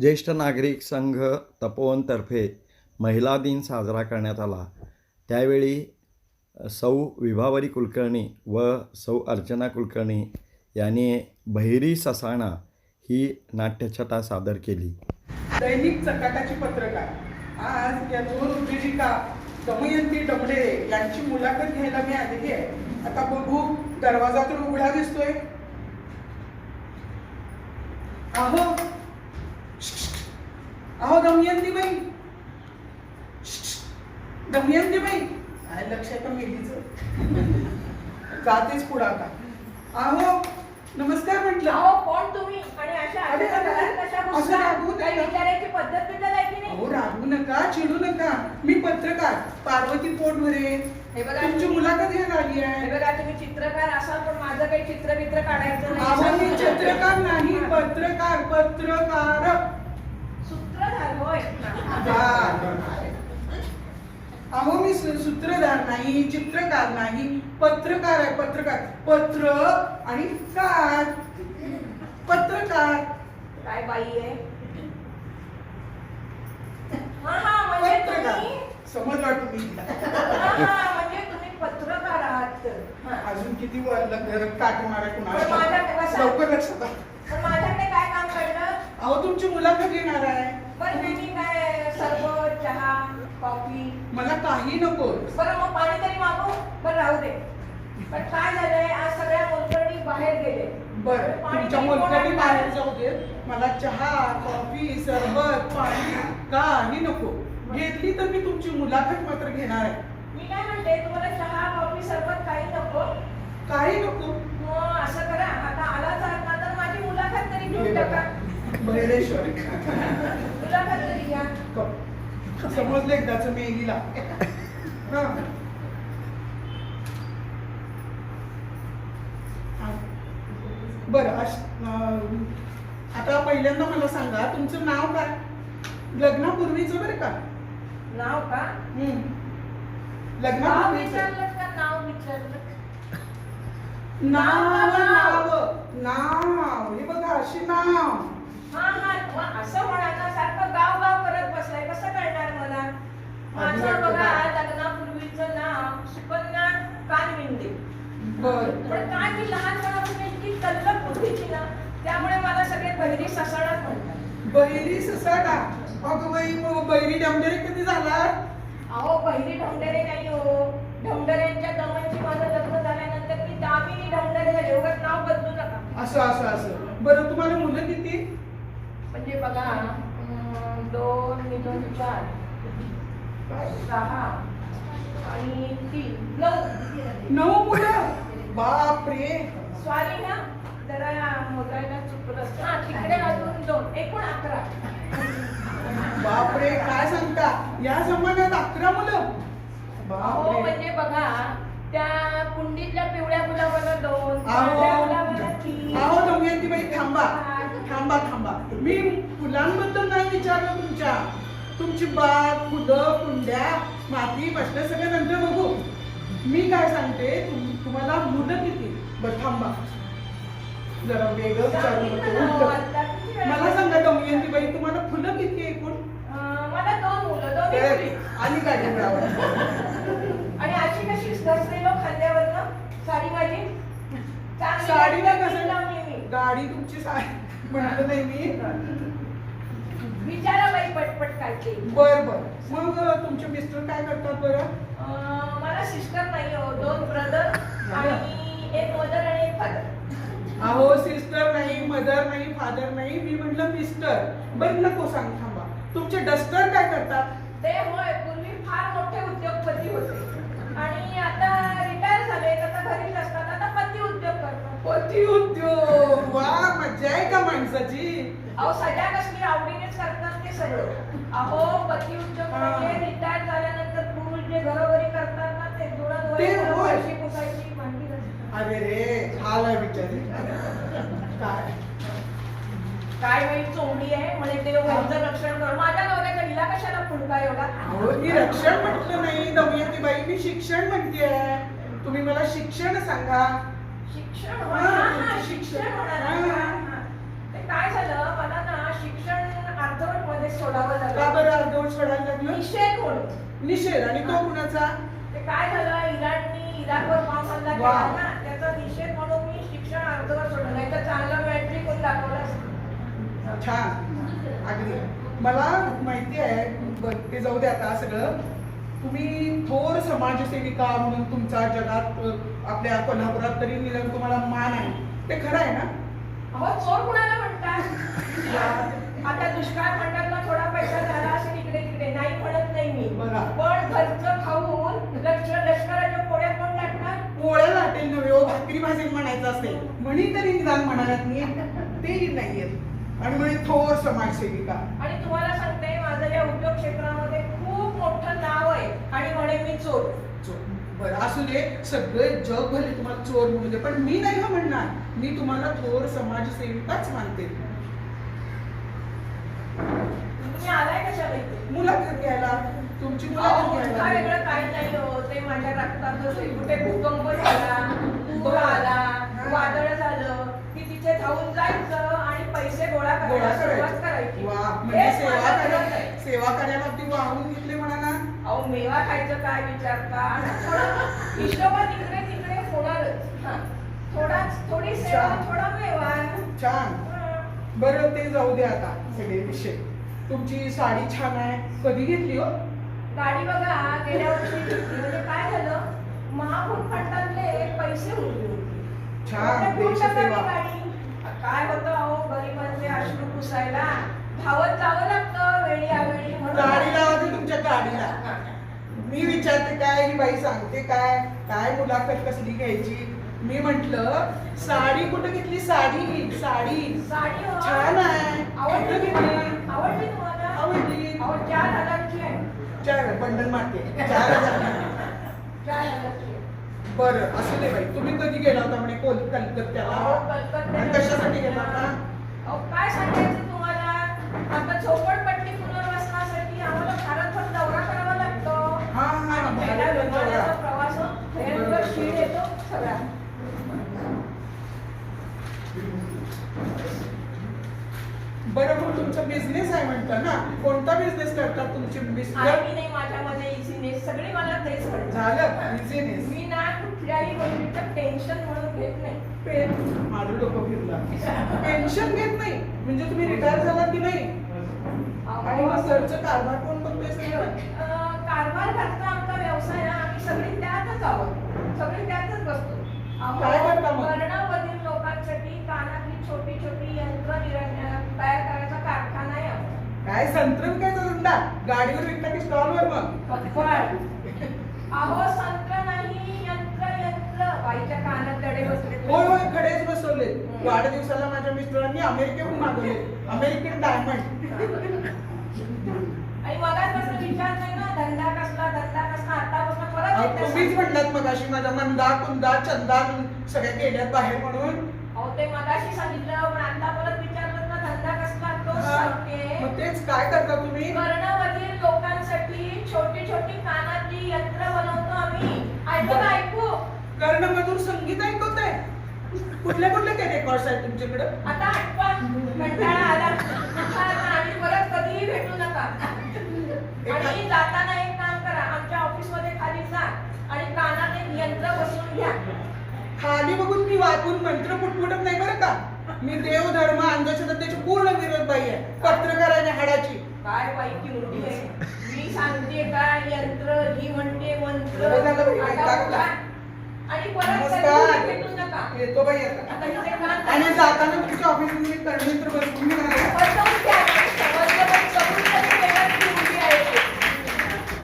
ज्येष्ठ नागरिक संघ तपोवनतर्फे महिला दिन साजरा करण्यात आला. त्यावेळी सौ विभावरी कुलकर्णी व सौ अर्चना कुलकर्णी यांनी बहिरी ससाणा ही नाट्यछटा सादर केली. दैनिक चकाटाची पत्रकार. आज या दोन उद्योजिका दमयंती डबडे यांची मुलाखत घ्यायला मी आलेली आहे. आता बघू दरवाजा तर उघडा दिसतोय. अहो अहो दमयंती बाई. दमयंती बाई. लक्ष आहे का मेलीच जातेच पुढं आता. अहो नमस्कार म्हटलं. अहो कोण तुम्ही? आणि अशा अरे, अरे, अशा कशा असं घुसला? रागवू नका. काही विचारायची पद्धत बिद्धत आहे की नाही? अहो रागवू नका चिडू नका. मी पत्रकार पार्वती पोटभरे. हे बघा तुमची मुलाखत घ्यायला आली हे आहे बघा तुम्ही चित्रकार असाल पण माझं काही चित्र बित्र काढायचं अहो मी नाही चित्रकार नाही पत्रकार पत्रकार. अहो मी सूत्रधार नाही चित्रकार नाही पत्रकार आहे पत्रकार. पत्र आणि कार. पत्रकार. काय बाई आहे? हा हा म्हणजे पत्रकार. तुम्ही समजला तुम्ही हा हा म्हणजे तुम्ही पत्रकार आहात. हा. अजून किती वर काट मारा पण माझ्या कुणाला बसा. लवकर लक्षात माझ्याकडे काय काम पडलं? अहो तुमची मुलाखत घेणार आहे. बरं मी काय सरबत चहा कॉफी? मला काही नको. बरं मग पाणी तरी मागू बरं राहू दे. पण काय झालंय आज सगळ्या मोलकरणी बाहेर गेले. बर पाणी तुमच्या बाहेर जाऊ दे. मला चहा कॉफी सरबत पाणी काही नको. घेतली तर मी तुमची मुलाखत मात्र घेणार आहे. मी काय म्हणते तुम्हाला चहा कॉफी सरबत काही नको? काही नको. असं करा. आता आलाच आहात ना तर माझी मुलाखत तरी घेऊन टाका. भैरेश्वर समजलं एकदाच मेलीला हा. हा. बरं आता पहिल्यांदा मला सांगा तुमचं नाव काय? लग्नापूर्वीचं बरं का? नाव का? लग्नापूर्वीचं. नाव विचारलं नाव? नाव. नाव. हे बघा अशी नाव. हा हा मग असं म्हणा ना सारखं गाव गाव करत बसलाय. कसं कळणार मला? माझं बघा. लग्नापूर्वीचं नाव सुकन्या कानविंदे. बर. पण काय मी लहानपणापासून इतकी तल्लक बुद्धीची ना त्यामुळे मला सगळे बहिरी ससाडाच म्हणतात. बहिरी ससाडा अगं बाई मग बैरी डमडरे कधी झाला अहो बहिरी ढोंडरे नाही हो. ढोंडऱ्यांच्या दमनची माझं लग्न झाल्यानंतर मी दामिनी ढोंडरे झाले उगाच नाव बदलू नका. असं असं असं. बरं तुम्हाला मुलं किती? म्हणजे बघा दोन मिळून चार सहा आणि तीन. नऊ. नऊ मुलं? बापरे. सॉरी ना जरा मोजायला चुकलं. हा तिकडे अजून दोन. एकूण अकरा. बापरे काय सांगता? या जमान्यात अकरा मुलं? बापरे. म्हणजे बघा त्या कुंडीतल्या पिवळ्या गुलाबाला दोन पांढऱ्या गुलाबाला तीन. अहो दमयंती बाई थांबा. थांबा थांबा. मी फुलांबद्दल नाही विचारलं तुमच्या. तुमची बाग फुलं कुंड्या माती बसल्या सगळं नंतर बघू. मी काय सांगते तुम- तुम्हाला मुलं किती? बरं थांबा. जरा वेगळं विचारू नको. मला सांगा दमयंती बाई तुम्हाला फुलं किती एकूण? मला दोन मुलं मुली. आणि काय? आणि अशी कशी घसलेलो खांद्यावरनं साडी माझी साडीला कसं. गाडी तुमची साडी. म्हटलं नाही मी. विचारा बाई पटपट काय ते बर बर. मग तुमचे मिस्टर काय करतात बरं? मला सिस्टर नाही हो दोन ब्रदर आणि एक मदर आणि एक फादर अहो सिस्टर नाही मदर नाही फादर नाही. मी म्हटलं मिस्टर बरं नको सांग थांबा. तुमचे डस्टर काय करतात? ते होय पूर्वी फार मोठे उद्योगपती होते आणि आता रिटायर झाले आता घरीच असतात आता पती उद्योग करतात पती उद्योग वा मजा आहे का माणसाची अहो सगळ्या कसली आवडीनेच करतात ते सगळं अहो पती उद्योग हा. म्हणजे रिटायर झाल्यानंतर पुरुष जे घरोघरी करतात ना ते धुणं ते होय. पुसायची भांडी घासायची. अरे रे आहे बिचारी काय काय बाई चोंडी आहे म्हणे ते घरचं रक्षण कर माझ्या नवऱ्याचा हिला कशाला फुलका एवढा अहो मी रक्षण म्हटलं नाही दमयंती बाई मी शिक्षण म्हणतेय तुम्ही मला शिक्षण सांगा शिक्षण हा, हा, हा, शिक्षण. शिक्षण होणार हा. हा, हा. ते काय झालं मला ना शिक्षण सोडावं का लागलं बरं अर्धवट सोडायला निषेध. आणि तो कुणाचा? ते काय झालं? इराणनी इराकवर बॉम्ब हल्ला. केला ना? त्याचा निषेध म्हणून मी शिक्षण अर्धवट सोडलं. नाही तर चांगलं मॅट्रिक कोण दाखवलं. छान. अगदी. मला माहिती आहे ते जाऊ दे आता सगळं. तुम्ही थोर समाजसेविका म्हणून तुमचा जगात आपल्या कोल्हापुरात तरी निदान तुम्हाला मान आहे. ते खरं आहे ना? अहो चोर कुणाला म्हणतात? आता दुष्काळ फंडातला थोडा पैसा झाला म्हणी तरी निदान म्हणाल्यात मी तेही नाहीयेत आणि म्हणजे थोर समाजसेविका. आणि तुम्हाला सांगते माझं या उद्योग क्षेत्रामध्ये खूप मोठं नाव आहे. आणि म्हणे मी चोर. चोर. बरं असू दे सगळे जग भले तुम्हाला चोर म्हणू दे पण मी नाही म्हणणार. मी तुम्हाला थोर समाजसेविकाच मानते. आलाय कशा माहिती मुलाखत घ्यायला. तुमची मुलाखत काय घ्यायला. वेगळं काय नाही हो. ते माझ्या रक्तातच. कुठे भूकंप झाला पूर आला वादळ झालं. जाऊन जायचं आणि पैसे गोळा गोळा करायला सुरुवात करायची करायची वा म्हणजे हेच सेवा माझं. सेवा कार्याला ती वाहून घेतले म्हणा ना अहो मेवा खायचं काय विचारता थोडा हिशोबात इकडे तिकडे होणारच हा. थोडा थोडी सेवा छान. थोडा मेवा छान हं. बरं ते जाऊ दे आता सगळे विषय तुमची साडी छान आहे कधी घेतली हो गाडी बघा गेल्या वर्षी घेतली. म्हणजे काय झालं महाभूत फंडातले पैसे उरले होते. छान देशसेवा गाडी. काय होतं अहो गरिबांचे अश्रू पुसायला धावत जावं लागतं वेळी अवेळी म्हणून गाडी लावायची तुमच्या गाडीला मी विचारते काय ही बाई सांगते काय काय मुलाखत कसली घ्यायची? मी म्हंटल साडी कुठे घेतली? साडी साडी. साडी. छान आहे. आवडली घेतली? आवडली तुम्हाला? आवडली. अहो चार हजारची आहे. चार बंडल मारते. चार हजार. बरं असं नाही बाई. तुम्ही कधी गेला होता म्हणे कोल कलकत्त्याला? कशासाठी गेला होता? काय सांगायचं तुम्हाला? आता झोपडपट्टी बरं मग तुमचा बिझनेस आहे म्हणता ना. कोणता बिझनेस करतात तुमचे नाही माझ्यामध्ये इझीनेस सगळी मला तेच म्हणतात झालं बिझनेस मी ना कुठल्याही गोष्टीचं टेन्शन म्हणून घेत नाही. माझं डोकं फिरलं. पेन्शन घेत नाही. म्हणजे तुम्ही रिटायर झाला की नाही? आणि मग सरचं कारभार कोण बघतोय सगळं अं, कारभार करता आमचा व्यवसाय आम्ही सगळी त्यातच आहोत. सगळी त्यातच बसतो काय करता मग? कर्णावरील लोकांसाठी कानातली छोटी छोटी यंत्र निर- तयार करायचा कारखाना आहे आमचा. काय संत्रम काय धंदा? गाडीवर विकता की स्टॉलवर मग. अहो संत्र नाही यंत्र यंत्र. बाईच्या कानात तडे बसले होय होय खडेच बसवले वाढदिवसाला माझ्या मिस्टरांनी अमेरिकेहून मागवले अमेरिकन डायमंड. आणि ना धंदा कसला धंदा कसला आतापासून परत तुम्हीच. म्हणलात मग अशी माझ्या मंदा कुंदा चंदा सगळ्या गेल्यात बाहेर म्हणून. अहो ते मगाशी सांगितलं पण आता परत विचारलं ना धंदा कसला तो हा. सांगते. मग तेच काय करता तुम्ही? कर्णावरील लोकांसाठी छोटी छोटी कानातली यंत्र बनवतो आम्ही. ऐकू का ऐकू. संगीत ऐकवत आहे कुठले कुठले काय रेकॉर्ड्स आहेत तुमच्याकडे? आता आठवा कंटाळा आला. आता आणि परत कधीही भेटू नका. आणि जाताना एक काम करा आमच्या ऑफिसमध्ये खाली जा आणि कानात एक यंत्र बसवून घ्या. खाली बघून मी वाचून मंत्र पुटपुटत नाही बरं का? मी देव धर्म अंधश्रद्धेची पूर्ण विरोध बाई आहे. पत्रकाराने हाडाची. काय बाई किमती आहे? मी सांगते काय यंत्र ही म्हणते मंत्र. बरं झालं बाई, आता टाकलं. उठा. आणि परत नमस्कार. कधीही भेटू नका येतो बाई आता. आता इथे कान आणि जाताना तुमच्या ऑफिसमध्ये बसवून घेणार